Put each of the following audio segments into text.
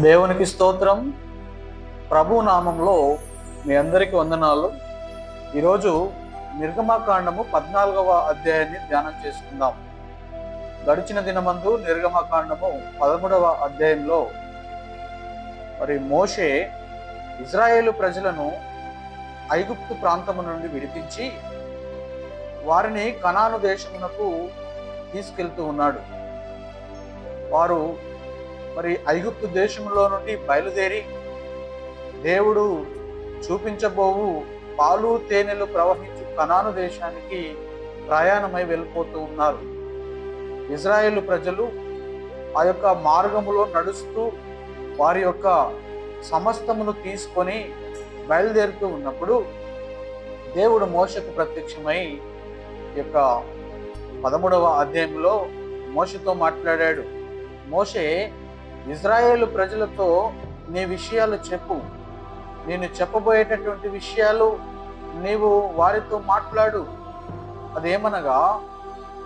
దేవునికి స్తోత్రం. ప్రభు నామంలో మీ అందరికీ వందనాలు. ఈరోజు నిర్గమకాండము పద్నాలుగవ అధ్యాయాన్ని ధ్యానం చేసుకుందాం. గడిచిన దినమందు నిర్గమకాండము పదమూడవ అధ్యాయంలో మరి మోషే ఇజ్రాయేలు ప్రజలను ఐగుప్తు ప్రాంతము నుండి విడిపించి వారిని కనాను దేశమునకు తీసుకెళ్తూ ఉన్నాడు. వారు మరి ఐగుప్తు దేశంలో నుండి బయలుదేరి దేవుడు చూపించబోవు పాలు తేనెలు ప్రవహించు కనాను దేశానికి ప్రయాణమై వెళ్ళిపోతూ ఉన్నారు. ఇజ్రాయేల్ ప్రజలు ఆ యొక్క మార్గములో నడుస్తూ వారి యొక్క సమస్తమును తీసుకొని బయలుదేరుతూ ఉన్నప్పుడు దేవుడు మోసకు ప్రత్యక్షమై ఈ యొక్క పదమూడవ అధ్యాయంలో మోసతో మాట్లాడాడు. మోషే ఇజ్రాయేల్ ప్రజలతో నీ విషయాలు చెప్పు. నేను చెప్పబోయేటటువంటి విషయాలు నీవు వారితో మాట్లాడు. అదేమనగా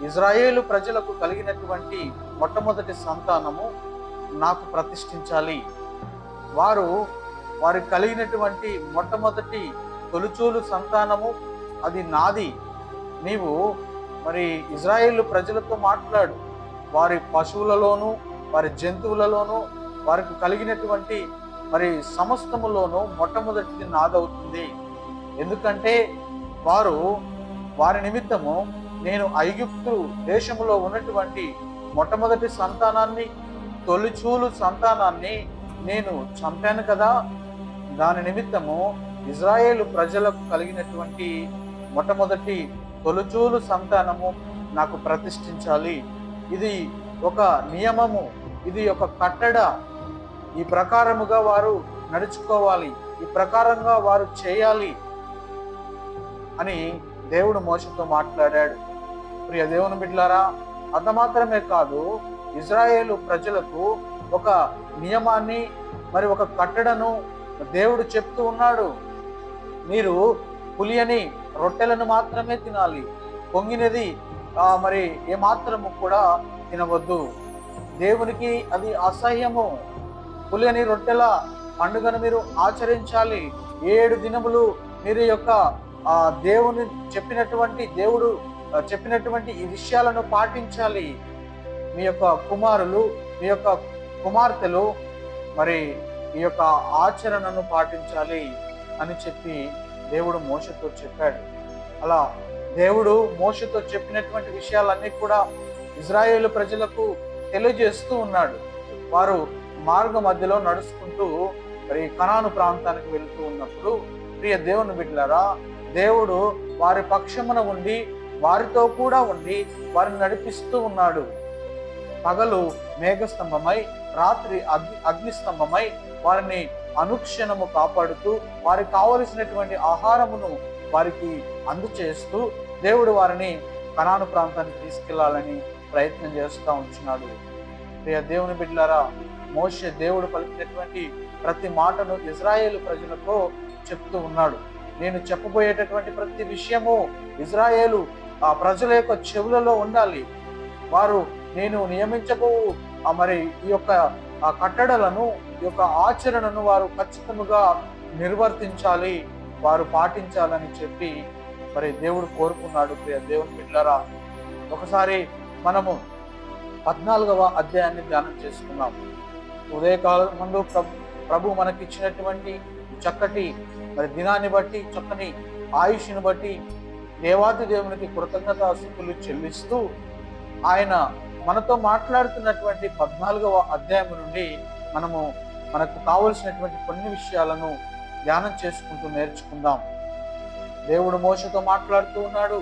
ఇజ్రాయేలు ప్రజలకు కలిగినటువంటి మొట్టమొదటి సంతానము నాకు ప్రతిష్ఠించాలి. వారు వారికి కలిగినటువంటి మొట్టమొదటి తొలుచూలు సంతానము అది నాది. నీవు మరి ఇజ్రాయేల్ ప్రజలతో మాట్లాడు. వారి పశువులలోనూ వారి జంతువులలోనూ వారికి కలిగినటువంటి మరి సమస్తములోనూ మొట్టమొదటిది నాదవుతుంది. ఎందుకంటే వారు వారి నిమిత్తము నేను ఐగుప్తు దేశంలో ఉన్నటువంటి మొట్టమొదటి సంతానాన్ని తొలిచూలు సంతానాన్ని నేను చంపాను కదా. దాని నిమిత్తము ఇజ్రాయేల్ ప్రజలకు కలిగినటువంటి మొట్టమొదటి తొలిచూలు సంతానము నాకు ప్రతిష్ఠించాలి. ఇది ఒక నియమము. ఇది ఒక కట్టడ. ఈ ప్రకారముగా వారు నడుచుకోవాలి. ఈ ప్రకారంగా వారు చేయాలి అని దేవుడు మోసతో మాట్లాడాడు. ప్రియ దేవుని బిడ్లారా అంత మాత్రమే కాదు ఇజ్రాయేలు ప్రజలకు ఒక నియమాన్ని మరి ఒక కట్టడను దేవుడు చెప్తూ ఉన్నాడు. మీరు పులియని రొట్టెలను మాత్రమే తినాలి. పొంగినది మరి ఏమాత్రము కూడా తినవద్దు. దేవునికి అది అసహ్యము. పులిని రొట్టెల పండుగను మీరు ఆచరించాలి. ఏడు దినములు మీరు యొక్క ఆ దేవుని చెప్పినటువంటి దేవుడు చెప్పినటువంటి ఈ విషయాలను పాటించాలి. మీ యొక్క కుమారులు మీ యొక్క కుమార్తెలు మరి ఈ యొక్క ఆచరణను పాటించాలి అని చెప్పి దేవుడు మోసతో చెప్పాడు. అలా దేవుడు మోసతో చెప్పినటువంటి విషయాలన్నీ కూడా ఇజ్రాయేల్ ప్రజలకు తెలియజేస్తూ ఉన్నాడు. వారు మార్గ మధ్యలో నడుచుకుంటూ మరి కనాను ప్రాంతానికి వెళుతూ ఉన్నప్పుడు ప్రియ దేవుని బిడ్డలారా దేవుడు వారి పక్షమున ఉండి వారితో కూడా ఉండి వారిని నడిపిస్తూ ఉన్నాడు. పగలు మేఘస్తంభమై రాత్రి అగ్ని అగ్నిస్తంభమై వారిని అనుక్షణము కాపాడుతూ వారికి కావలసినటువంటి ఆహారమును వారికి అందచేస్తూ దేవుడు వారిని కణాను ప్రాంతానికి తీసుకెళ్ళాలని ప్రయత్నం చేస్తూ ఉంటున్నాడు. ప్రియ దేవుని బిడ్డలారా మోషే దేవుడు పలికినటువంటి ప్రతి మాటను ఇజ్రాయేల్ ప్రజలతో చెప్తూ ఉన్నాడు. నేను చెప్పబోయేటటువంటి ప్రతి విషయము ఇజ్రాయేలు ఆ ప్రజల యొక్క చెవులలో ఉండాలి. వారు నేను నియమించబో మరి ఈ యొక్క ఆ కట్టడలను ఈ యొక్క ఆచరణను వారు ఖచ్చితంగా నిర్వర్తించాలి. వారు పాటించాలని చెప్పి మరి దేవుడు కోరుకున్నాడు. ప్రియ దేవుని బిడ్డరా ఒకసారి మనము పద్నాలుగవ అధ్యాయాన్ని ధ్యానం చేసుకున్నాం. ఉదయకాలం ముందు ప్రభు ప్రభు మనకి ఇచ్చినటువంటి చక్కటి మరి దినాన్ని బట్టి చక్కని ఆయుష్ని బట్టి దేవాది దేవునికి కృతజ్ఞత కృతజ్ఞతాస్తుతులు చెల్లిస్తూ ఆయన మనతో మాట్లాడుతున్నటువంటి పద్నాలుగవ అధ్యాయం నుండి మనము మనకు కావలసినటువంటి కొన్ని విషయాలను ధ్యానం చేసుకుంటూ నేర్చుకుందాం. దేవుడు మోసతో మాట్లాడుతూ ఉన్నాడు.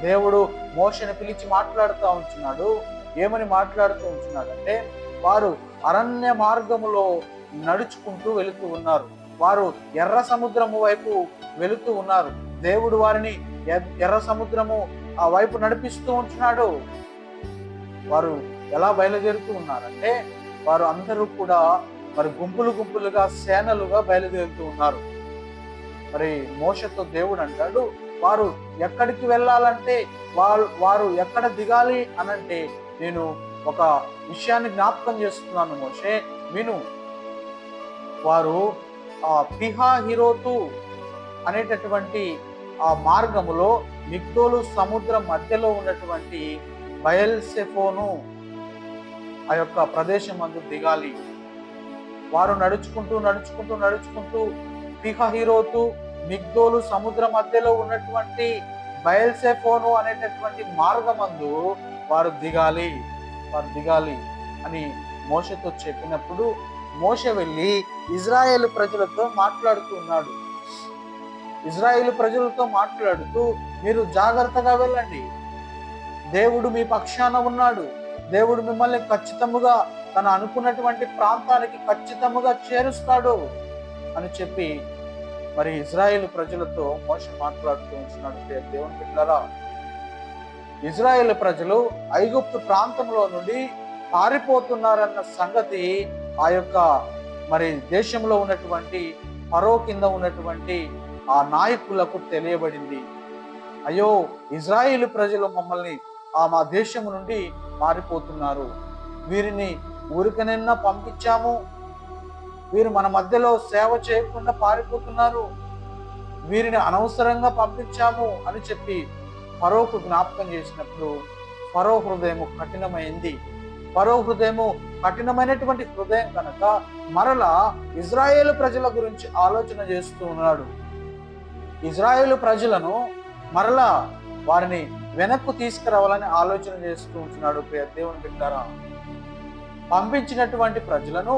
దేవుడు మోషను పిలిచి మాట్లాడుతూ ఉంటున్నాడు ఏమని మాట్లాడుతూ ఉంటున్నాడు అంటే వారు అరణ్య మార్గములో నడుచుకుంటూ వెళుతూ ఉన్నారు. వారు ఎర్ర సముద్రము వైపు వెళుతూ ఉన్నారు. దేవుడు వారిని ఎర్ర సముద్రము ఆ వైపు నడిపిస్తూ ఉంటున్నాడు వారు ఎలా బయలుదేరుతూ ఉన్నారంటే వారు అందరూ కూడా మరి గుంపులు గుంపులుగా సేనలుగా బయలుదేరుతూ ఉన్నారు. మరి మోసతో దేవుడు అంటాడు వారు ఎక్కడికి వెళ్ళాలంటే వారు వారు ఎక్కడ దిగాలి అనంటే నేను ఒక విషయాన్ని జ్ఞాపకం చేస్తున్నాను మోషే. విను. వారు ఆ పిహా హిరోతు అనేటటువంటి ఆ మార్గములో మిగ్దోలు సముద్రం మధ్యలో ఉన్నటువంటి బయల్సెఫోను ఆ యొక్క ప్రదేశం అందు దిగాలి. వారు నడుచుకుంటూ నడుచుకుంటూ నడుచుకుంటూ పిహహిరోతు మిగ్దోలు సముద్ర మధ్యలో ఉన్నటువంటి బయల్సెఫోను అనేటటువంటి మార్గమందు వారు దిగాలి వారు దిగాలి అని మోసతో చెప్పినప్పుడు మోష వెళ్ళి ఇజ్రాయేల్ ప్రజలతో మాట్లాడుతూ ఉన్నాడు. ఇజ్రాయేల్ ప్రజలతో మాట్లాడుతూ మీరు జాగ్రత్తగా వెళ్ళండి. దేవుడు మీ పక్షాన ఉన్నాడు. దేవుడు మిమ్మల్ని ఖచ్చితముగా తను అనుకున్నటువంటి ప్రాంతానికి ఖచ్చితముగా చేరుస్తాడు అని చెప్పి మరి ఇజ్రాయేల్ ప్రజలతో మోస మాట్లాడుతూ ఉంటున్నాడు. దేవుని బిడ్డలారా ఇజ్రాయేల్ ప్రజలు ఐగుప్తు ప్రాంతంలో నుండి పారిపోతున్నారన్న సంగతి ఆ యొక్క మరి దేశంలో ఉన్నటువంటి పరో కింద ఉన్నటువంటి ఆ నాయకులకు తెలియబడింది. అయ్యో ఇజ్రాయేల్ ప్రజలు మమ్మల్ని ఆ మా దేశం నుండి పారిపోతున్నారు. వీరిని ఊరికనైనా పంపించాము వీరు మన మధ్యలో సేవ చేయకుండా పారిపోతున్నారు. వీరిని అనవసరంగా పంపించాము అని చెప్పి ఫరోకు జ్ఞాపకం చేసినప్పుడు ఫరో హృదయము కఠినమైంది. ఫరో హృదయము కఠినమైనటువంటి హృదయం కనుక మరలా ఇజ్రాయేల్ ప్రజల గురించి ఆలోచన చేస్తూ ఉన్నాడు. ఇజ్రాయేల్ ప్రజలను మరలా వారిని వెనక్కు తీసుకురావాలని ఆలోచన చేస్తూ ఉంటున్నాడు దేవుని బిడ్డారా. పంపించినటువంటి ప్రజలను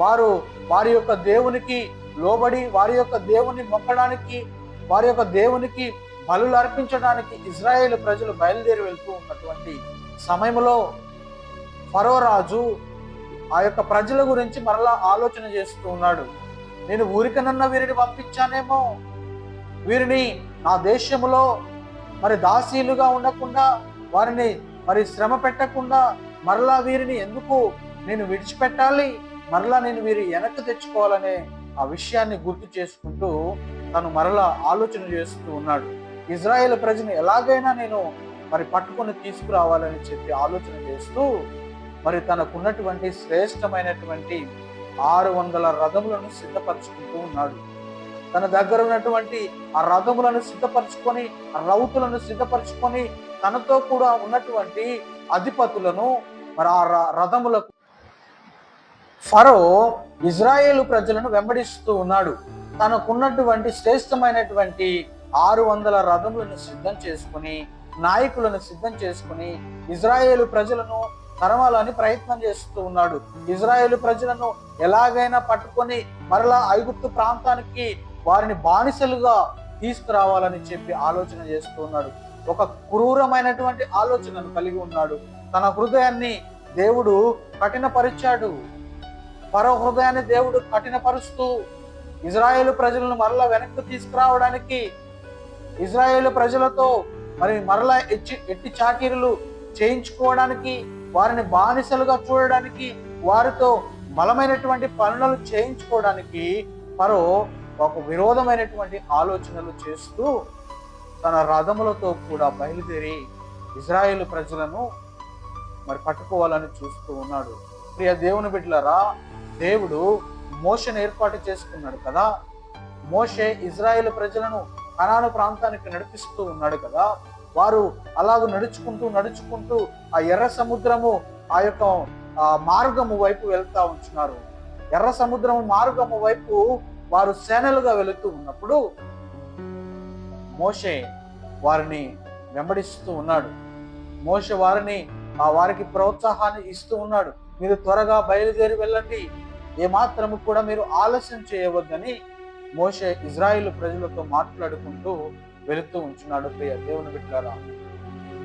వారు వారి యొక్క దేవునికి లోబడి వారి యొక్క దేవుని మొక్కడానికి వారి యొక్క దేవునికి బలులు అర్పించడానికి ఇజ్రాయేల్ ప్రజలు బయలుదేరి వెళ్తూ ఉన్నటువంటి సమయంలో ఫరో రాజు ఆ యొక్క ప్రజల గురించి మరలా ఆలోచన చేస్తూ ఉన్నాడు. నేను ఊరికనన్న వీరిని పంపించానేమో? వీరిని నా దేశంలో మరి దాసీలుగా ఉండకుండా వారిని మరి శ్రమ పెట్టకుండా మరలా వీరిని ఎందుకు నేను విడిచిపెట్టాలి? మరలా నేను మీరు వెనక్కి తెచ్చుకోవాలనే ఆ విషయాన్ని గుర్తు చేసుకుంటూ తను మరలా ఆలోచన చేస్తూ ఉన్నాడు. ఇజ్రాయెల్ ప్రజని ఎలాగైనా నేను మరి పట్టుకొని తీసుకురావాలని చెప్పి ఆలోచన చేస్తూ మరి తనకున్నటువంటి శ్రేష్టమైనటువంటి ఆరు వందల రథములను సిద్ధపరచుకుంటూ ఉన్నాడు. తన దగ్గర ఉన్నటువంటి ఆ రథములను సిద్ధపరచుకొని రౌతులను సిద్ధపరచుకొని తనతో కూడా ఉన్నటువంటి అధిపతులను మరి ఆ ర- రథములకు ఫరో ఇజ్రాయేలు ప్రజలను వెంబడిస్తూ ఉన్నాడు. తనకున్నటువంటి శ్రేష్టమైనటువంటి ఆరు వందల రథములను సిద్ధం చేసుకుని నాయకులను సిద్ధం చేసుకుని ఇజ్రాయేలు ప్రజలను తరమాలని ప్రయత్నం చేస్తూ ఉన్నాడు. ఇజ్రాయేలు ప్రజలను ఎలాగైనా పట్టుకొని మరలా ఐగుప్తు ప్రాంతానికి వారిని బానిసలుగా తీసుకురావాలని చెప్పి ఆలోచన చేస్తూ ఉన్నాడు. ఒక క్రూరమైనటువంటి ఆలోచనను కలిగి ఉన్నాడు. తన హృదయాన్ని దేవుడు కఠినపరిచాడు. పరో హృదయాన్ని దేవుడు కఠినపరుస్తూ ఇజ్రాయేల్ ప్రజలను మరలా వెనక్కి తీసుకురావడానికి ఇజ్రాయేల్ ప్రజలతో మరి మరలా ఎచ్చి ఎట్టి చాకిరీలు చేయించుకోవడానికి వారిని బానిసలుగా చూడడానికి వారితో బలమైనటువంటి పనులు చేయించుకోవడానికి పరో ఒక విరోధమైనటువంటి ఆలోచనలు చేస్తూ తన రథములతో కూడా బయలుదేరి ఇజ్రాయేల్ ప్రజలను మరి పట్టుకోవాలని చూస్తూ ఉన్నాడు. ప్రియ దేవుని బిడ్డలరా దేవుడు మోషను ఏర్పాటు చేసుకున్నాడు కదా. మోషే ఇజ్రాయేల్ ప్రజలను కనాను ప్రాంతానికి నడిపిస్తూ ఉన్నాడు కదా. వారు అలాగ నడుచుకుంటూ నడుచుకుంటూ ఆ ఎర్ర సముద్రము ఆ యొక్క మార్గము వైపు వెళ్తా ఉంటున్నారు ఎర్ర సముద్రము మార్గము వైపు వారు సేనలుగా వెళుతూ ఉన్నప్పుడు మోషే వారిని వెంబడిస్తూ ఉన్నాడు. మోషే వారిని ఆ వారికి ప్రోత్సాహాన్ని ఇస్తూ ఉన్నాడు. మీరు త్వరగా బయలుదేరి వెళ్ళండి. ఏమాత్రము కూడా మీరు ఆలస్యం చేయవద్దని మోషే ఇజ్రాయిల్ ప్రజలతో మాట్లాడుకుంటూ వెళుతూ ఉంచున్నాడు. ప్రియ దేవుని బిడ్డారా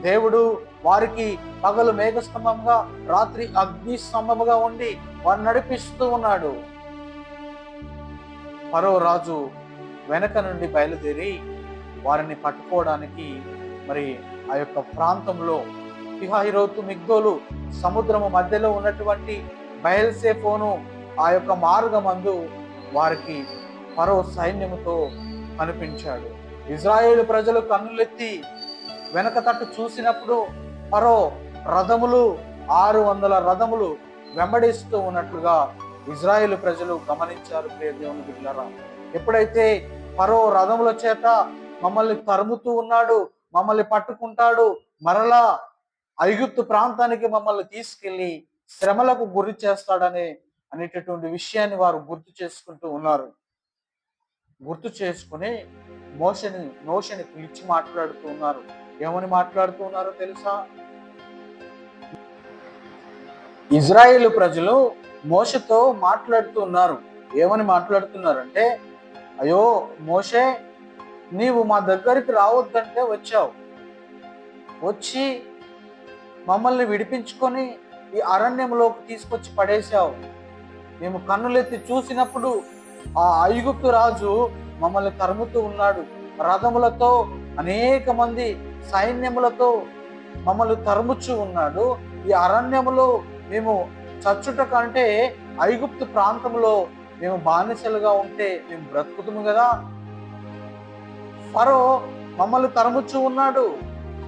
దేవుడు వారికి పగలు మేఘస్తంభంగా రాత్రి అగ్ని స్తంభముగా ఉండి వారు నడిపిస్తూ ఉన్నాడు. పరో రాజు వెనక నుండి బయలుదేరి వారిని పట్టుకోవడానికి మరి ఆ యొక్క ప్రాంతంలో పిహాయిరోతు మిగ్దోలు సముద్రము మధ్యలో ఉన్నటువంటి బయల్సేఫోను ఆ యొక్క మార్గమందు వారికి మరో సైన్యముతో కనిపించాడు. ఇజ్రాయేల్ ప్రజలు కన్నులెత్తి వెనక తట్టు చూసినప్పుడు మరో రథములు ఆరు వందల రథములు వెంబడిస్తూ ఉన్నట్లుగా ఇజ్రాయేల్ ప్రజలు గమనించారు ప్రియ దేవుని బిడ్డరా ఎప్పుడైతే పరో రథముల చేత మమ్మల్ని తరుముతూ ఉన్నాడు మమ్మల్ని పట్టుకుంటాడు మరలా ఐగుప్తు ప్రాంతానికి మమ్మల్ని తీసుకెళ్ళి శ్రమలకు గురి చేస్తాడనే అనేటటువంటి విషయాన్ని వారు గుర్తు చేసుకుంటూ ఉన్నారు. గుర్తు చేసుకుని మోషని మోషని పిలిచి మాట్లాడుతూ ఉన్నారు. ఏమని మాట్లాడుతూ ఉన్నారో తెలుసా? ఇజ్రాయేల్ ప్రజలు మోషతో మాట్లాడుతూ ఉన్నారు. ఏమని మాట్లాడుతున్నారంటే అయ్యో మోషే నీవు మా దగ్గరికి రావద్దంటే వచ్చావు. వచ్చి మమ్మల్ని విడిపించుకొని ఈ అరణ్యంలోకి తీసుకొచ్చి పడేశావు. మేము కన్నులెత్తి చూసినప్పుడు ఆ ఐగుప్తు రాజు మమ్మల్ని తరుముతూ ఉన్నాడు. రథములతో అనేక మంది సైన్యములతో మమ్మల్ని తరుముచు ఉన్నాడు. ఈ అరణ్యములో మేము చచ్చుట కంటే ఐగుప్తు ప్రాంతంలో మేము బానిసలుగా ఉంటే మేము బ్రతుకుతాము కదా. ఫరో మమ్మల్ని తరుముచు ఉన్నాడు.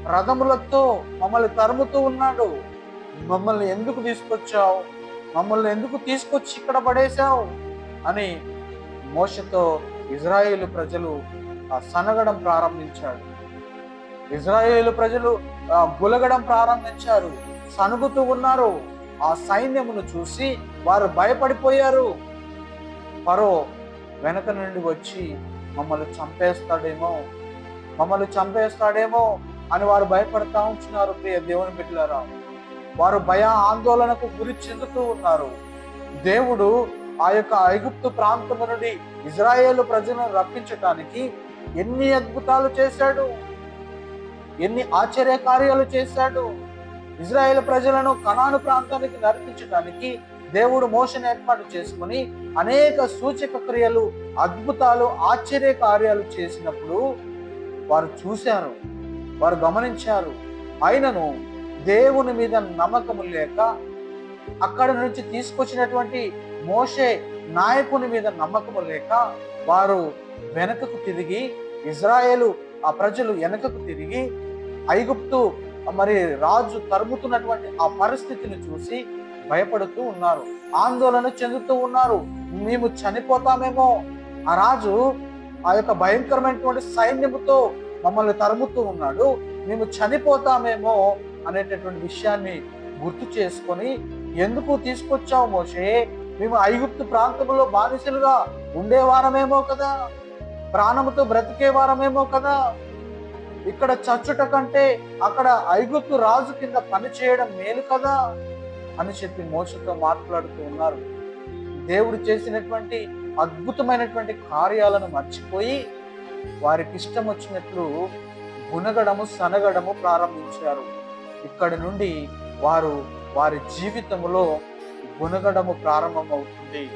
రథములతో మమ్మల్ని తరుముతూ ఉన్నాడు. మమ్మల్ని ఎందుకు తీసుకొచ్చావు? మమ్మల్ని ఎందుకు తీసుకొచ్చి ఇక్కడ పడేశావు? అని మోసతో ఇజ్రాయేలు ప్రజలు సనగడం ప్రారంభించాడు ఇజ్రాయేలు ప్రజలు గులగడం ప్రారంభించారు. సనుగుతూ ఉన్నారు. ఆ సైన్యమును చూసి వారు భయపడిపోయారు. పరో వెనక నుండి వచ్చి మమ్మల్ని చంపేస్తాడేమో మమ్మల్ని చంపేస్తాడేమో అని వారు భయపడతా ఉంటున్నారు ప్రియ దేవుని బిడ్డలారా. వారు భయ ఆందోళనకు గురి చెందుతూ ఉన్నారు. దేవుడు ఆ యొక్క ఐగుప్తు ప్రాంతము నుండి ఇజ్రాయేల్ ప్రజలను రప్పించటానికి ఎన్ని అద్భుతాలు చేశాడు? ఎన్ని ఆశ్చర్య కార్యాలు చేశాడు? ఇజ్రాయేల్ ప్రజలను కనాను ప్రాంతానికి నడిపించడానికి దేవుడు మోషన్ ఏర్పాటు చేసుకుని అనేక సూచక క్రియలు అద్భుతాలు ఆశ్చర్య కార్యాలు చేసినప్పుడు వారు చూశారు వారు గమనించారు. అయినను దేవుని మీద నమ్మకము లేక అక్కడ నుంచి తీసుకొచ్చినటువంటి మోషే నాయకుని మీద నమ్మకము లేక వారు వెనకకు తిరిగి ఇజ్రాయేలు ఆ ప్రజలు వెనకకు తిరిగి ఐగుప్తు మరి రాజు తరుముతున్నటువంటి ఆ పరిస్థితిని చూసి భయపడుతూ ఉన్నారు. ఆందోళన చెందుతూ ఉన్నారు. మేము చనిపోతామేమో. ఆ రాజు ఆ యొక్క భయంకరమైనటువంటి సైన్యముతో మమ్మల్ని తరుముతూ ఉన్నాడు. మేము చనిపోతామేమో. అనేటటువంటి విషయాన్ని గుర్తు చేసుకొని ఎందుకు తీసుకొచ్చావు మోషే? మేము ఐగుప్తు ప్రాంతంలో బానిసలుగా ఉండేవారమేమో కదా. ప్రాణముతో బ్రతికే వారమేమో కదా. ఇక్కడ చచ్చుట కంటే అక్కడ ఐగుప్తు రాజు కింద పని చేయడం మేలు కదా అని చెప్పి మోసతో మాట్లాడుతూ ఉన్నారు. దేవుడు చేసినటువంటి అద్భుతమైనటువంటి కార్యాలను మర్చిపోయి వారికి ఇష్టం వచ్చినట్లు గునగడము సనగడము ప్రారంభించారు. ఇక్కడి నుండి వారు వారి జీవితంలో గుణగడము ప్రారంభమవుతుంది.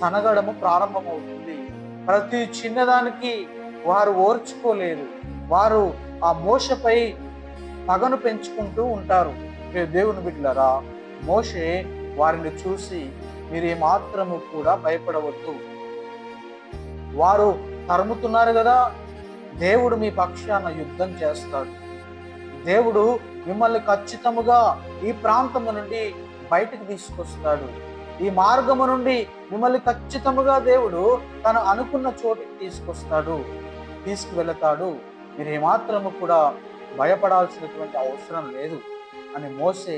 సనగడము ప్రారంభమవుతుంది. ప్రతి చిన్నదానికి వారు ఓర్చుకోలేరు వారు ఆ మోసపై పగను పెంచుకుంటూ ఉంటారు. దేవుని బిడ్డలరా మోషే వారిని చూసి మీరు ఏమాత్రము కూడా భయపడవద్దు. వారు తరుముతున్నారు కదా దేవుడు మీ పక్షాన యుద్ధం చేస్తాడు. దేవుడు మిమ్మల్ని ఖచ్చితముగా ఈ ప్రాంతము నుండి బయటకు తీసుకొస్తాడు. ఈ మార్గము నుండి మిమ్మల్ని ఖచ్చితముగా దేవుడు తను అనుకున్న చోటికి తీసుకొస్తాడు. తీసుకువెళతాడు. మీరు ఏమాత్రము కూడా భయపడాల్సినటువంటి అవసరం లేదు అని మోసే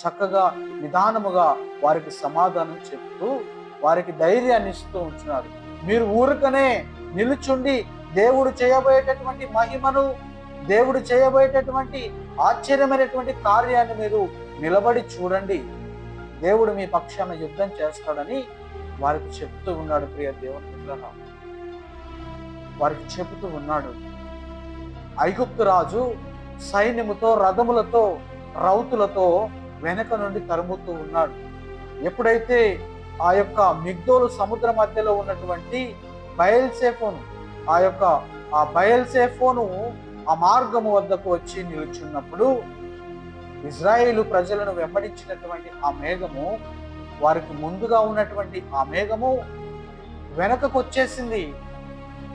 చక్కగా నిదానముగా వారికి సమాధానం చెప్తూ వారికి ధైర్యాన్ని ఇస్తూ ఉంటున్నారు మీరు ఊరికనే నిలుచుండి దేవుడు చేయబోయేటటువంటి మహిమను దేవుడు చేయబోయేటటువంటి ఆశ్చర్యమైనటువంటి కార్యాన్ని మీరు నిలబడి చూడండి. దేవుడు మీ పక్షాన యుద్ధం చేస్తాడని వారికి చెప్తూ ఉన్నాడు ప్రియ దేవుని వారికి చెబుతూ ఉన్నాడు ఐగుప్తు రాజు సైన్యముతో రథములతో రౌతులతో వెనక నుండి తరుముతూ ఉన్నాడు. ఎప్పుడైతే ఆ యొక్క మిగ్దోలు సముద్ర మధ్యలో ఉన్నటువంటి బయల్సేఫోను ఆ యొక్క ఆ బయల్సేఫోను ఆ మార్గము వద్దకు వచ్చి నిలుచున్నప్పుడు ఇజ్రాయేలు ప్రజలను వెంబడించినటువంటి ఆ మేఘము వారికి ముందుగా ఉన్నటువంటి ఆ మేఘము వెనకకు వచ్చేసింది.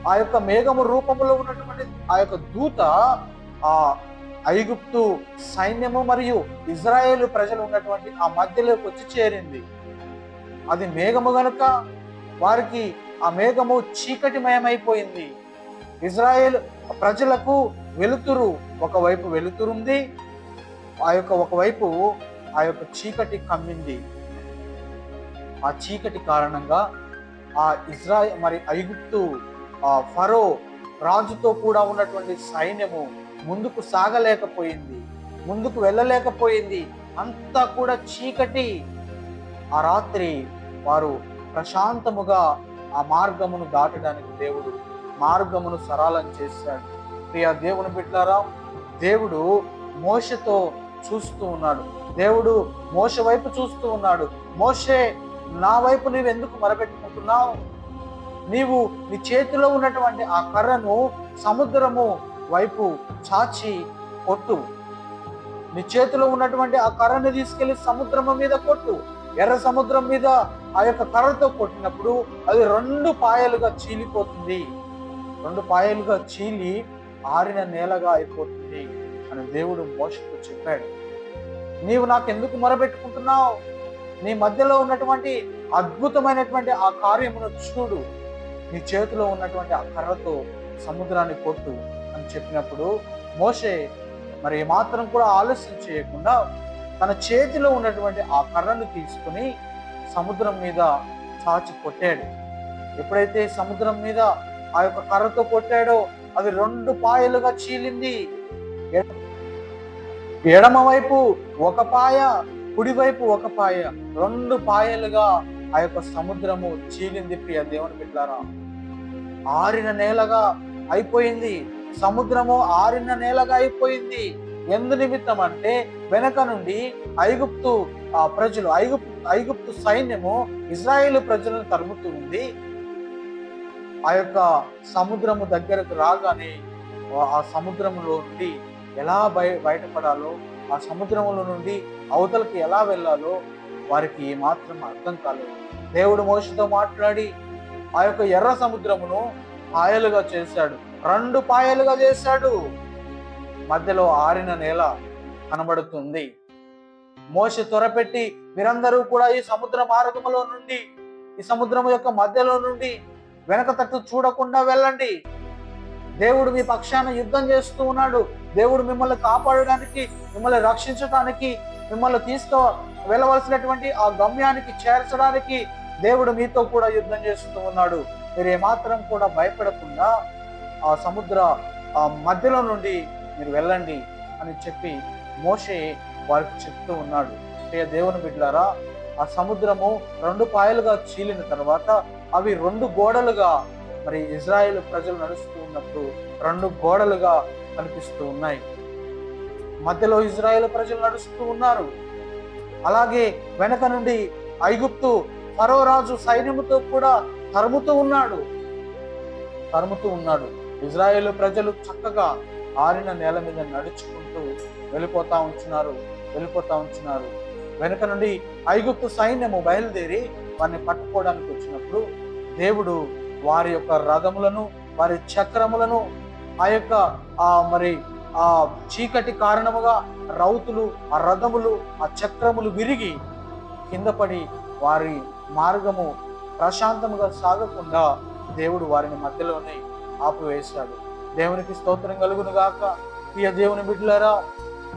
ఆ యొక్క మేఘము రూపంలో ఉన్నటువంటి ఆ యొక్క దూత ఆ ఐగుప్తు సైన్యము మరియు ఇజ్రాయేల్ ప్రజలు ఉన్నటువంటి ఆ మధ్యలోకి వచ్చి చేరింది. అది మేఘము గనుక వారికి ఆ మేఘము చీకటిమయమైపోయింది. ఇజ్రాయెల్ ప్రజలకు వెలుతురు ఒకవైపు వెలుతురుంది ఆ యొక్క ఒకవైపు ఆ యొక్క చీకటి కమ్మింది. ఆ చీకటి కారణంగా ఆ ఇజ్రాయెల్ మరి ఐగుప్తు ఆ ఫరో రాజుతో కూడా ఉన్నటువంటి సైన్యము ముందుకు సాగలేకపోయింది. ముందుకు వెళ్ళలేకపోయింది. అంతా కూడా చీకటి. ఆ రాత్రి వారు ప్రశాంతముగా ఆ మార్గమును దాటడానికి దేవుడు మార్గమును సరళం చేశాడు. ప్రియ దేవుని బిడ్డారా దేవుడు మోషతో చూస్తూ ఉన్నాడు. దేవుడు మోస వైపు చూస్తూ ఉన్నాడు. మోషే నా వైపు నీవు ఎందుకు మరపెట్టుకుంటున్నావు? నీవు నీ చేతిలో ఉన్నటువంటి ఆ కర్రను సముద్రము వైపు చాచి కొట్టు. నీ చేతిలో ఉన్నటువంటి ఆ కర్రను తీసుకెళ్ళి సముద్రము మీద కొట్టు. ఎర్ర సముద్రం మీద ఆ యొక్క కర్రతో కొట్టినప్పుడు అది రెండు పాయలుగా చీలిపోతుంది. రెండు పాయలుగా చీలి ఆరిన నేలగా అయిపోతుంది అని దేవుడు మోసకు చెప్పాడు. నీవు నాకు ఎందుకు మొరబెట్టుకుంటున్నావు నీ మధ్యలో ఉన్నటువంటి అద్భుతమైనటువంటి ఆ కార్యమును చూడు. నీ చేతిలో ఉన్నటువంటి ఆ కర్రతో సముద్రాన్ని కొట్టు అని చెప్పినప్పుడు మోషే మరి ఏమాత్రం కూడా ఆలస్యం చేయకుండా తన చేతిలో ఉన్నటువంటి ఆ కర్రను తీసుకుని సముద్రం మీద చాచి కొట్టాడు. ఎప్పుడైతే సముద్రం మీద ఆ యొక్క కర్రతో కొట్టాడో అది రెండు పాయలుగా చీలింది. ఎడమ వైపు ఒక పాయ కుడివైపు ఒక పాయ. రెండు పాయలుగా ఆ యొక్క సముద్రము చీలింది ప్రియ దేవుని బిడ్డారా. ఆరిన నేలగా అయిపోయింది. సముద్రము ఆరిన నేలగా అయిపోయింది. ఎందు నిమిత్తం అంటే వెనక నుండి ఐగుప్తు ప్రజలు ఐగుప్తు ఐగుప్తు సైన్యము ఇజ్రాయేల్ ప్రజలను తరుముతూ ఉంది. ఆ యొక్క సముద్రము దగ్గరకు రాగానే ఆ సముద్రములో నుండి ఎలా బయ బయటపడాలో ఆ సముద్రములో నుండి అవతలకి ఎలా వెళ్ళాలో వారికి ఏమాత్రం అర్థం కాలేదు. దేవుడు మోషతో మాట్లాడి ఆ యొక్క ఎర్ర సముద్రమును పాయలుగా చేశాడు. రెండు పాయలుగా చేశాడు. మధ్యలో ఆరిన నేల కనబడుతుంది. మోస త్వరపెట్టి మీరందరూ కూడా ఈ సముద్ర మార్గములో నుండి ఈ సముద్రం యొక్క మధ్యలో నుండి వెనక తట్టు చూడకుండా వెళ్ళండి. దేవుడు మీ పక్షాన యుద్ధం చేస్తూ ఉన్నాడు. దేవుడు మిమ్మల్ని కాపాడడానికి మిమ్మల్ని రక్షించడానికి మిమ్మల్ని తీసుకో వెళ్ళవలసినటువంటి ఆ గమ్యానికి చేర్చడానికి దేవుడు మీతో కూడా యుద్ధం చేస్తూ ఉన్నాడు. మీరు ఏమాత్రం కూడా భయపడకుండా ఆ సముద్ర ఆ మధ్యలో నుండి మీరు వెళ్ళండి అని చెప్పి మోషే వారికి చెప్తూ ఉన్నాడు. దేవుని బిడ్డారా ఆ సముద్రము రెండు పాయలుగా చీలిన తర్వాత అవి రెండు గోడలుగా మరి ఇజ్రాయెల్ ప్రజలు నడుస్తూ ఉన్నప్పుడు రెండు గోడలుగా కనిపిస్తూ ఉన్నాయి. మధ్యలో ఇజ్రాయెల్ ప్రజలు నడుస్తూ ఉన్నారు. అలాగే వెనక నుండి ఐగుప్తు ఫరో రాజు సైన్యముతో కూడా తరుముతూ ఉన్నాడు. తరుముతూ ఉన్నాడు. ఇజ్రాయేల్ ప్రజలు చక్కగా ఆరిన నేల మీద నడుచుకుంటూ వెళ్ళిపోతా ఉంచున్నారు. వెళ్ళిపోతా ఉంచున్నారు. వెనుక నుండి ఐగుప్తు సైన్యము బయలుదేరి వారిని పట్టుకోవడానికి వచ్చినప్పుడు దేవుడు వారి యొక్క రథములను వారి చక్రములను ఆ యొక్క ఆ మరి ఆ చీకటి కారణముగా రౌతులు ఆ రథములు ఆ చక్రములు విరిగి కింద పడి వారి మార్గము ప్రశాంతముగా సాగకుండా దేవుడు వారిని మధ్యలోనే ఆపివేశాడు. దేవునికి స్తోత్రం కలుగును గాక. ప్రియ దేవుని బిడ్డలారా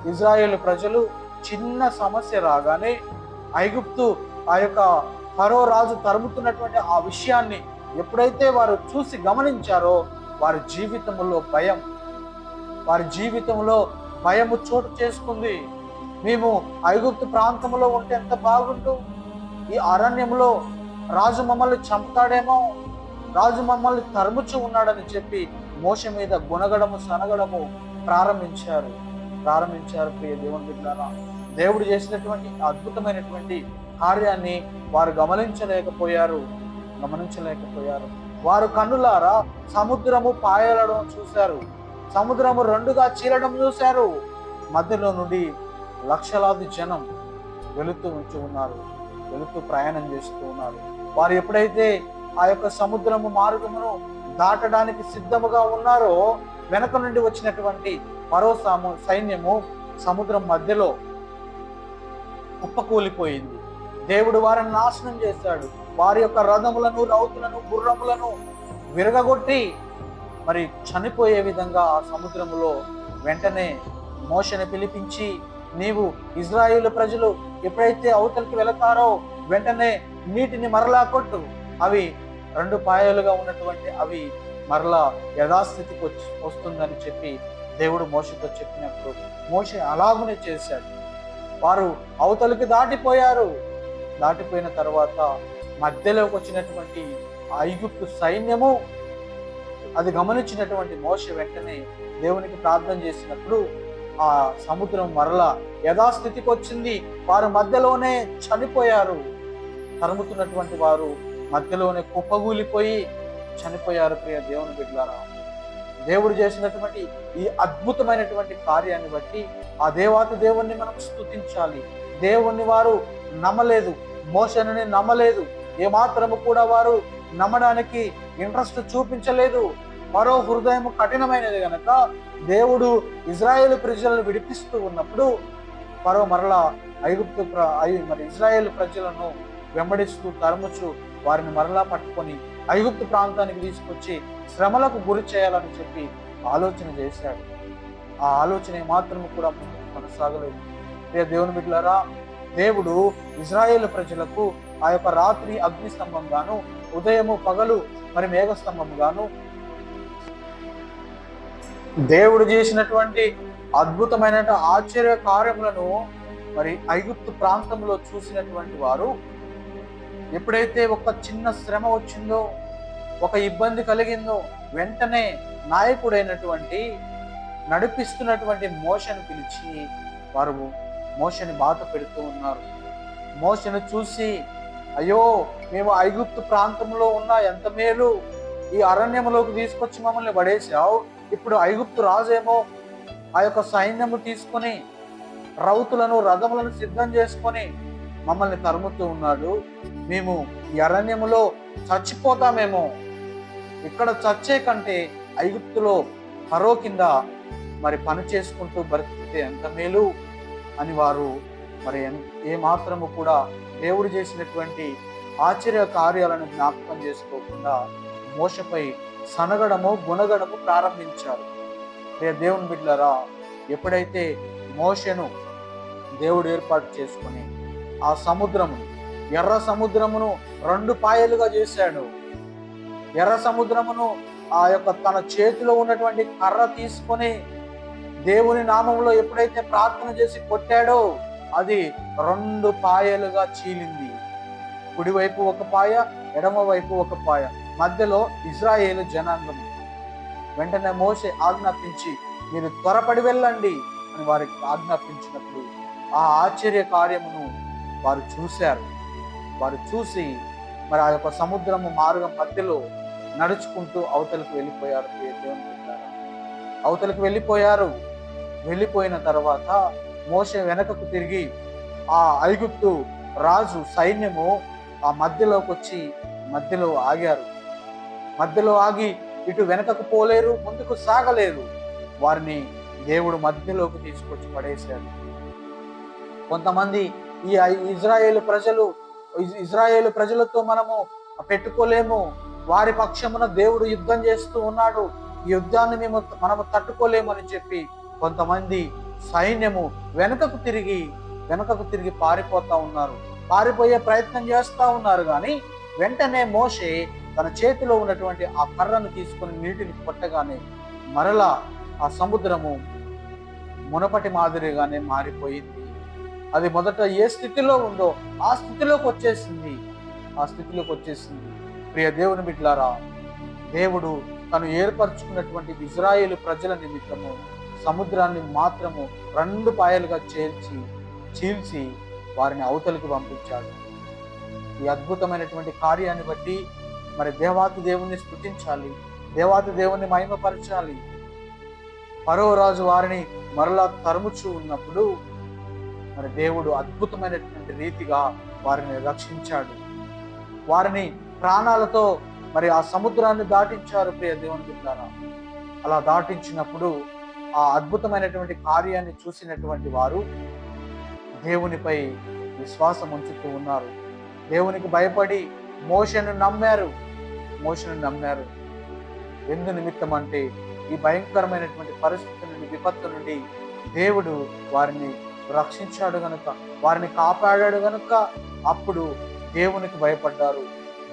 ఇజ్రాయేల్ ప్రజలు చిన్న సమస్య రాగానే ఐగుప్తు ఆ యొక్క ఫరో రాజు తరుముతున్నటువంటి ఆ విషయాన్ని ఎప్పుడైతే వారు చూసి గమనించారో వారి జీవితంలో భయం. వారి జీవితంలో భయము చోటు చేసుకుంది. మేము ఐగుప్తు ప్రాంతంలో ఉంటే ఎంత బాగుండు? ఈ అరణ్యంలో రాజు మమ్మల్ని చంపుతాడేమో? రాజు మమ్మల్ని తరుముచు ఉన్నాడని చెప్పి మోస మీద గుణగడము సనగడము ప్రారంభించారు. ప్రారంభించారు ప్రియ దేవుని బిడ్డారా. దేవుడు చేసినటువంటి అద్భుతమైనటువంటి కార్యాన్ని వారు గమనించలేకపోయారు. గమనించలేకపోయారు. వారు కన్నులారా సముద్రము పాయలడం చూశారు. సముద్రము రెండుగా చీలడం చూశారు. మధ్యలో నుండి లక్షలాది జనం వెళుతూ ఉంచి ఉన్నారు. వెళుతూ ప్రయాణం చేస్తూ ఉన్నారు. వారు ఎప్పుడైతే ఆ యొక్క సముద్రము మార్గమును దాటడానికి సిద్ధముగా ఉన్నారో వెనక నుండి వచ్చినటువంటి మరో సము సైన్యము సముద్రం మధ్యలో కుప్పకూలిపోయింది. దేవుడు వారిని నాశనం చేశాడు. వారి యొక్క రథములను రౌతులను గుర్రములను విరగగొట్టి మరి చనిపోయే విధంగా ఆ సముద్రములో వెంటనే మోషని పిలిపించి నీవు ఇజ్రాయిల్ ప్రజలు ఎప్పుడైతే అవతలికి వెళతారో వెంటనే నీటిని మరలా కొట్టు. అవి రెండు పాయలుగా ఉన్నటువంటి అవి మరలా యథాస్థితికి వచ్చి వస్తుందని చెప్పి దేవుడు మోసతో చెప్పినప్పుడు మోషే అలాగునే చేశాడు. వారు అవతలికి దాటిపోయారు. దాటిపోయిన తర్వాత మధ్యలోకి వచ్చినటువంటి ఐగుప్తు సైన్యము అది గమనించినటువంటి మోష వెంటనే దేవునికి ప్రార్థన చేసినప్పుడు ఆ సముద్రం మరలా యథాస్థితికి వచ్చింది. వారు మధ్యలోనే చనిపోయారు. తరుముతున్నటువంటి వారు మధ్యలోనే కుప్పగూలిపోయి చనిపోయారు ప్రియ దేవుని బిడ్డారా. దేవుడు చేసినటువంటి ఈ అద్భుతమైనటువంటి కార్యాన్ని బట్టి ఆ దేవాతి దేవుణ్ణి మనం స్తుతించాలి. దేవుణ్ణి వారు నమ్మలేదు. మోసనని నమ్మలేదు. ఏమాత్రము కూడా వారు నమ్మడానికి ఇంట్రెస్ట్ చూపించలేదు. మరో హృదయం కఠినమైనది గనక దేవుడు ఇజ్రాయేల్ ప్రజలను విడిపిస్తూ ఉన్నప్పుడు మరో మరలా ఐగుప్తు ఐ- మరి ఇజ్రాయేల్ ప్రజలను వెంబడిస్తూ తరముచు వారిని మరలా పట్టుకొని ఐగుప్తు ప్రాంతానికి తీసుకొచ్చి శ్రమలకు గురి చేయాలని చెప్పి ఆలోచన చేశాడు. ఆ ఆలోచన మాత్రం కూడా కొనసాగలేదు. ప్రియ దేవుని బిడ్డలారా దేవుడు ఇజ్రాయేల్ ప్రజలకు ఆ యొక్క రాత్రి అగ్నిస్తంభంగాను గాను ఉదయము పగలు మరి మేఘస్తంభం గాను దేవుడు చేసినటువంటి అద్భుతమైన ఆశ్చర్య కార్యములను మరి ఐగుప్తు ప్రాంతంలో చూసినటువంటి వారు ఎప్పుడైతే ఒక చిన్న శ్రమ వచ్చిందో ఒక ఇబ్బంది కలిగిందో వెంటనే నాయకుడైనటువంటి నడిపిస్తున్నటువంటి మోషను పిలిచి వారు మోషని బాధ పెడుతూ ఉన్నారు. మోషను చూసి అయ్యో మేము ఐగుప్తు ప్రాంతంలో ఉన్న ఎంత మేలు ఈ అరణ్యంలోకి తీసుకొచ్చి మమ్మల్ని పడేసావు ఇప్పుడు ఐగుప్తు రాజేమో ఆ యొక్క సైన్యము తీసుకొని రౌతులను రథములను సిద్ధం చేసుకొని మమ్మల్ని తరుముతూ ఉన్నాడు. మేము ఈ అరణ్యములో చచ్చిపోతామేమో. ఇక్కడ చచ్చే కంటే ఐగుప్తులో పరో కింద మరి పని చేసుకుంటూ బ్రతికితే ఎంత మేలు అని వారు మరి ఏ మాత్రము కూడా దేవుడు చేసినటువంటి ఆశ్చర్య కార్యాలను జ్ఞాపకం చేసుకోకుండా మోసపై సనగడము గుణగడము ప్రారంభించారు. రే దేవుని బిడ్డలరా ఎప్పుడైతే మోషను దేవుడు ఏర్పాటు చేసుకొని ఆ సముద్రము ఎర్ర సముద్రమును రెండు పాయలుగా చేశాడు. ఎర్ర సముద్రమును ఆ యొక్క తన చేతిలో ఉన్నటువంటి కర్ర తీసుకొని దేవుని నామంలో ఎప్పుడైతే ప్రార్థన చేసి కొట్టాడో అది రెండు పాయలుగా చీలింది. కుడివైపు ఒక పాయ ఎడమవైపు ఒక పాయ. మధ్యలో ఇజ్రాయేల్ జనాంగం. వెంటనే మోసే ఆజ్ఞాపించి మీరు త్వరపడి వెళ్ళండి అని వారికి ఆజ్ఞాపించినప్పుడు ఆ ఆశ్చర్య కార్యమును వారు చూశారు. వారు చూసి మరి ఆ యొక్క సముద్రము మార్గం మధ్యలో నడుచుకుంటూ అవతలకు వెళ్ళిపోయారు దేవుని అవతలకు వెళ్ళిపోయారు. వెళ్ళిపోయిన తర్వాత మోస వెనకకు తిరిగి ఆ ఐగుప్తు రాజు సైన్యము ఆ మధ్యలోకి వచ్చి మధ్యలో ఆగారు. మధ్యలో ఆగి ఇటు వెనకకు పోలేరు ముందుకు సాగలేరు. వారిని దేవుడు మధ్యలోకి తీసుకొచ్చి పడేశాడు. కొంతమంది ఈ ఇజ్రాయేల్ ప్రజలు ఇజ్రాయేల్ ఇజ్రాయేలు ప్రజలతో మనము పెట్టుకోలేము. వారి పక్షమున దేవుడు యుద్ధం చేస్తూ ఉన్నాడు. ఈ యుద్ధాన్ని మేము మనము తట్టుకోలేము అని చెప్పి కొంతమంది సైన్యము వెనుకకు తిరిగి వెనుకకు తిరిగి పారిపోతా ఉన్నారు. పారిపోయే ప్రయత్నం చేస్తూ ఉన్నారు కానీ వెంటనే మోషే తన చేతిలో ఉన్నటువంటి ఆ కర్రను తీసుకొని నీటిని కొట్టగానే మరలా ఆ సముద్రము మునపటి మాదిరిగానే మారిపోయింది. అది మొదట ఏ స్థితిలో ఉందో ఆ స్థితిలోకి వచ్చేసింది. ఆ స్థితిలోకి వచ్చేసింది. ప్రియ దేవుని బిడ్లారా దేవుడు తను ఏర్పరచుకున్నటువంటి ఇజ్రాయేల్ ప్రజల నిమిత్తము సముద్రాన్ని మాత్రము రెండు పాయలుగా చేర్చి చీల్చి వారిని అవతలికి పంపించాడు. ఈ అద్భుతమైనటువంటి కార్యాన్ని బట్టి మరి దేవాతి దేవుణ్ణి స్తుతించాలి దేవాతి దేవుణ్ణి మహిమపరచాలి. పరో రాజు వారిని మరలా తరుముచూ ఉన్నప్పుడు మరి దేవుడు అద్భుతమైనటువంటి రీతిగా వారిని రక్షించాడు. వారిని ప్రాణాలతో మరి ఆ సముద్రాన్ని దాటించారు ప్రియ దేవుని బిడ్డారా. అలా దాటించినప్పుడు ఆ అద్భుతమైనటువంటి కార్యాన్ని చూసినటువంటి వారు దేవునిపై విశ్వాసం ఉంచుతూ ఉన్నారు. దేవునికి భయపడి మోషను నమ్మారు. మోషను నమ్మారు. ఎందు నిమిత్తం అంటే ఈ భయంకరమైనటువంటి పరిస్థితి నుండి విపత్తు నుండి దేవుడు వారిని రక్షించాడు గనుక వారిని కాపాడాడు గనుక అప్పుడు దేవునికి భయపడ్డారు.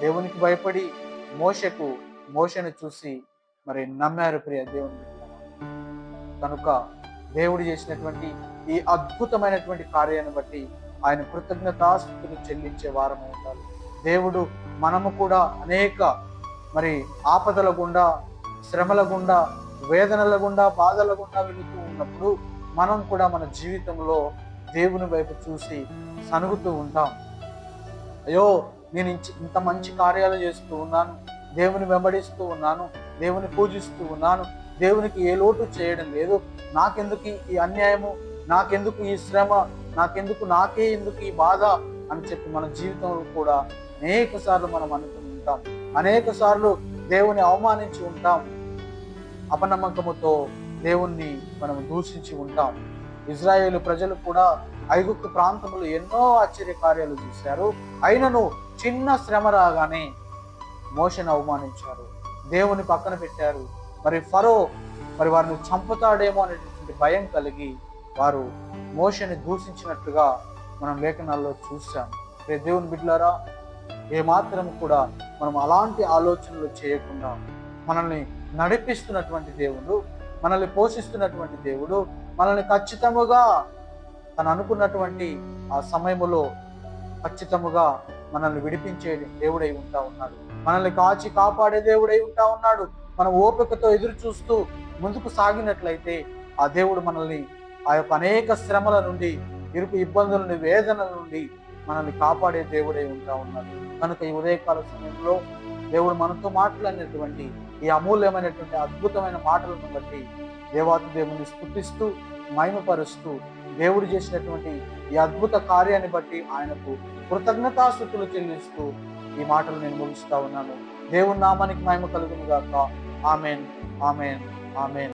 దేవునికి భయపడి మోషకు మోషను చూసి మరి నమ్మారు ప్రియ దేవుని కనుక దేవుడు చేసినటువంటి ఈ అద్భుతమైనటువంటి కార్యాన్ని బట్టి ఆయన కృతజ్ఞతాస్థుతులు చెల్లించే వారం ఉండాలి దేవుడు మనము కూడా అనేక మరి ఆపదల గుండా శ్రమల గుండా వేదనల గుండా బాధల గుండా వెళుతూ ఉన్నప్పుడు మనం కూడా మన జీవితంలో దేవుని వైపు చూసి సనుగుతూ ఉంటాం. అయ్యో నేను ఇంత మంచి కార్యాలు చేస్తూ ఉన్నాను దేవుని వెంబడిస్తూ ఉన్నాను దేవుని పూజిస్తూ ఉన్నాను దేవునికి ఏ లోటు చేయడం లేదు నాకెందుకు ఈ- అన్యాయము నాకెందుకు ఈ శ్రమ నాకెందుకు నాకే ఎందుకు ఈ బాధ అని చెప్పి మన జీవితంలో కూడా అనేక సార్లు మనం అనుకుంటాం అనేక సార్లు దేవుని అవమానించి ఉంటాం. అపనమ్మకముతో దేవుణ్ణి మనం దూషించి ఉంటాం. ఇజ్రాయేల్ ప్రజలు కూడా ఐగుప్తు ప్రాంతంలో ఎన్నో ఆశ్చర్య కార్యాలు చూశారు. అయినను చిన్న శ్రమ రాగానే మోషను అవమానించారు. దేవుని పక్కన పెట్టారు. మరి ఫరో మరి వారిని చంపుతాడేమో అనేటువంటి భయం కలిగి వారు మోషని దూషించినట్లుగా మనం లేఖనాల్లో చూసాం రే దేవుని బిడ్డలారా ఏమాత్రం కూడా మనం అలాంటి ఆలోచనలు చేయకుండా మనల్ని నడిపిస్తున్నటువంటి దేవుడు మనల్ని పోషిస్తున్నటువంటి దేవుడు మనల్ని ఖచ్చితముగా తను అనుకున్నటువంటి ఆ సమయములో ఖచ్చితముగా మనల్ని విడిపించే దేవుడై ఉంటా ఉన్నాడు. మనల్ని కాచి కాపాడే దేవుడై ఉంటా ఉన్నాడు. మనం ఓపికతో ఎదురు చూస్తూ ముందుకు సాగినట్లయితే ఆ దేవుడు మనల్ని ఆ యొక్క అనేక శ్రమల నుండి ఇరుకు ఇబ్బందుల నుండి వేదనల నుండి మనల్ని కాపాడే దేవుడై ఉంటా ఉన్నాడు. కనుక ఈ ఉదయకాల సమయంలో దేవుడు మనతో మాట్లాడినటువంటి ఈ అమూల్యమైనటువంటి అద్భుతమైన మాటలను బట్టి దేవాతి దేవుని స్ఫుతిస్తూ మహిమపరుస్తూ దేవుడు చేసినటువంటి ఈ అద్భుత కార్యాన్ని బట్టి ఆయనకు కృతజ్ఞతాస్థుతులు చెల్లిస్తూ ఈ మాటలు నేను ముగిస్తా ఉన్నాను. దేవుని నామానికి మహిమ కలుగును గాక. ఆమెన్. ఆమెన్. ఆమెన్.